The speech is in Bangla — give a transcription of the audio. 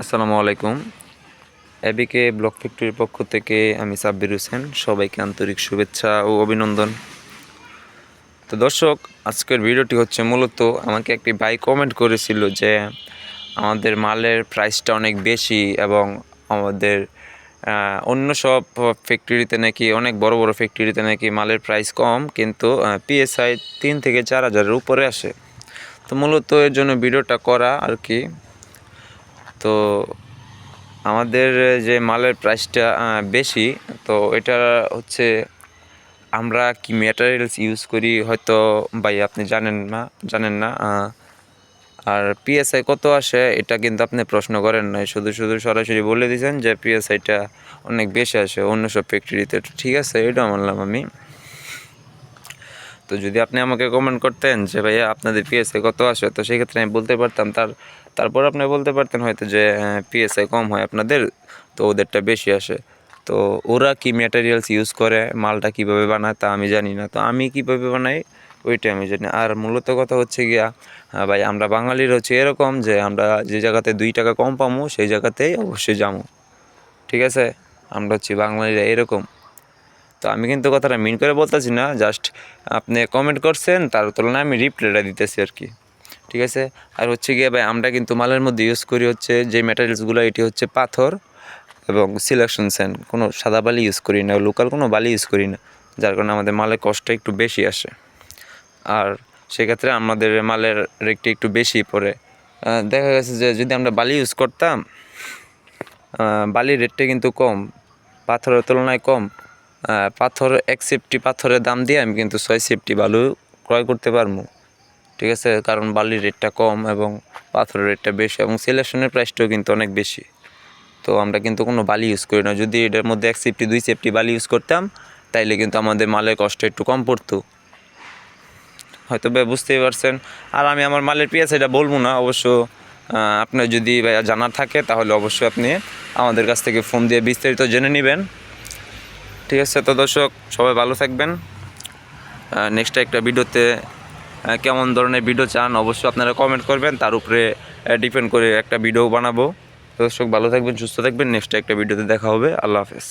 আসসালামু আলাইকুম। এবিকে ব্লক ফ্যাক্টরির পক্ষ থেকে আমি সাব্বির হোসেন, সবাইকে আন্তরিক শুভেচ্ছা ও অভিনন্দন। তো দর্শক, আজকের ভিডিওটি হচ্ছে মূলত আমাকে একটি ভাই কমেন্ট করেছিল যে আমাদের মালের প্রাইসটা অনেক বেশি এবং আমাদের অন্য সব ফ্যাক্টরিতে নাকি, অনেক বড় বড় ফ্যাক্টরিতে নাকি মালের প্রাইস কম, কিন্তু পিএসআই তিন থেকে চার হাজারের উপরে আসে। তো মূলত এর জন্য ভিডিওটা করা আর কি। তো আমাদের যে মালের প্রাইসটা বেশি, তো এটা হচ্ছে আমরা কি ম্যাটেরিয়ালস ইউজ করি হয়তো, ভাই আপনি জানেন না জানেন না আর পিএসআই কত আসে এটা কিন্তু আপনি প্রশ্ন করেন নাই। শুধু শুধু সরাসরি বলে দিয়েছেন যে পিএসআইটা অনেক বেশি আসে অন্য সব ফ্যাক্টরিতে ঠিক আছে, এটা মানলাম আমি। তো যদি আপনি আমাকে কমেন্ট করতেন যে, ভাইয়া, আপনাদের পিএসআই কত আসে? তো সেই ক্ষেত্রে আমি বলতে পারতাম, তার, তারপর আপনি বলতে পারতেন হয়তো যে পিএসআই কম হয় আপনাদের, তো ওদেরটা বেশি আসে। তো ওরা কি ম্যাটেরিয়ালস ইউজ করে, মালটা কীভাবে বানায় তা আমি জানি না। তো আমি কীভাবে বানাই ওইটা আমি জানি। আর মূলত কথা হচ্ছে গিয়া হ্যাঁ ভাই, আমরা বাঙালির হচ্ছে এরকম যে, আমরা যে জায়গাতে দুই টাকা কম পামু, সেই জায়গাতেই অবশ্যই যাব ঠিক আছে? আমরা হচ্ছি বাঙালিরা এরকম। তো আমি কিন্তু কথাটা মিন করে বলতেছি না জাস্ট আপনি কমেন্ট করছেন, তার তুলনায় আমি রিপ্লাইটা দিতেছি আর কি। ঠিক আছে? আর হচ্ছে গিয়ে ভাই, আমরা কিন্তু মালের মধ্যে ইউজ করি হচ্ছে যে ম্যাটেরিয়ালসগুলো এটি হচ্ছে পাথর এবং সিলেকশন স্যান্ড কোনো সাদা বালি ইউজ করি না লোকাল কোনো বালি ইউজ করি না, যার কারণে আমাদের মালের কষ্ট একটু বেশি আসে। আর সেক্ষেত্রে আমাদের মালের রেটটা একটু বেশি পড়ে। দেখা গেছে যে যদি আমরা বালি ইউজ করতাম বালির রেটটা কিন্তু কম, পাথরের তুলনায় কম। পাথর, এক সেফটি পাথরের দাম দিয়ে আমি কিন্তু ছয় সেফটি বালু ক্রয় করতে পারব। ঠিক আছে? কারণ বালির রেটটা কম এবং পাথরের রেটটা বেশি এবং সিলেকশনের প্রাইসটাও কিন্তু অনেক বেশি। তো আমরা কিন্তু কোনো বালি ইউজ করি না। যদি এটার মধ্যে এক সেফটি দুই সেফটি বালি ইউজ করতাম, তাইলে কিন্তু আমাদের মালের কষ্ট একটু কম পড়তো। হয়তো ভাই বুঝতেই পারছেন। আর আমি আমার মালের পিয়াজ এটা বলব না, অবশ্য আপনার যদি জানার থাকে, তাহলে অবশ্যই আপনি আমাদের কাছ থেকে ফোন দিয়ে বিস্তারিত জেনে নেবেন। ঠিক আছে, তো দর্শক, সবাই ভালো থাকবেন। নেক্সট একটা ভিডিওতে কেমন ধরনের ভিডিও চান অবশ্যই আপনারা কমেন্ট করবেন। তার উপরে ডিপেন্ড করে একটা ভিডিও বানাবো। দর্শক, ভালো থাকবেন, সুস্থ থাকবেন। নেক্সট একটা ভিডিওতে দেখা হবে। আল্লাহ হাফেজ।